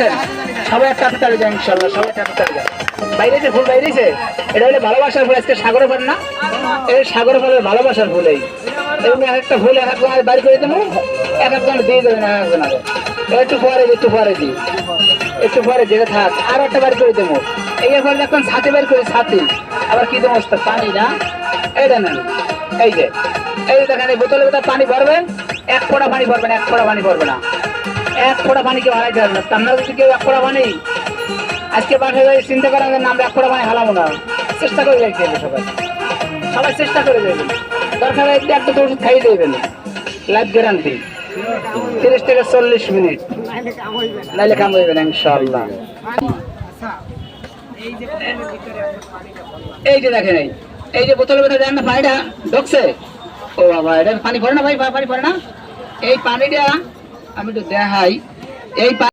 আছেন? সবাই একটা হাতে তাড়ি ইনশাল্লাহ সবাই একটা হাতে তাড়ি বাইরেছে ফুল, বাইরেছে? এটা হলে ভালোবাসার ফুল, আজকে সাগরে ফল না? এই সাগরে ফলের ভালোবাসার ফুল এই। এমনি একটা ফুল, এক একজন বাড়ি করে দেবো। এক একজন দিয়ে দেবেন এক একজন একটু পরে একটু পরে দিই। একটু পরে যেতে থাক, আর একটা বাড়ি করে দেবো। এই ফল এখন ছাতে বের করি, ছাতে। আবার কি দেবো পানি না? এইটা নেন, এই যে। এই দেখেন, এই বোতলের ভিতরে পানি ভরবেন, এক ফোঁটা পানি ভরবেন, এক ফোঁটা পানি ভরবে না। এক ফোঁটা পানি কেউ হারাইতে পারবে না। আপনারা যদি কেউ এক ফোঁটা পানি, আজকে বাসায় যাই চিন্তা করেন যে আমরা এক ফোঁটা পানি হালাবো না। চেষ্টা করে যাইতে হবে সবাই। সবাই চেষ্টা করে দেবেন দরকার হয় একটু তো ওষুধ খাইয়ে দেবেন। লাইফ গ্যারান্টি তিরিশ থেকে চল্লিশ মিনিট। নাইলে কাম হইবে না ইনশাল্লাহ এই যে দেখেন, এই এই যে বোতলের ভিতরে দেখেন না পানিটা ঢুকছে? ও বাবা, এটা পানি পড়ে না ভাই? পানি পড়ে না? এই পানিটা আমি একটু দেখাই। এই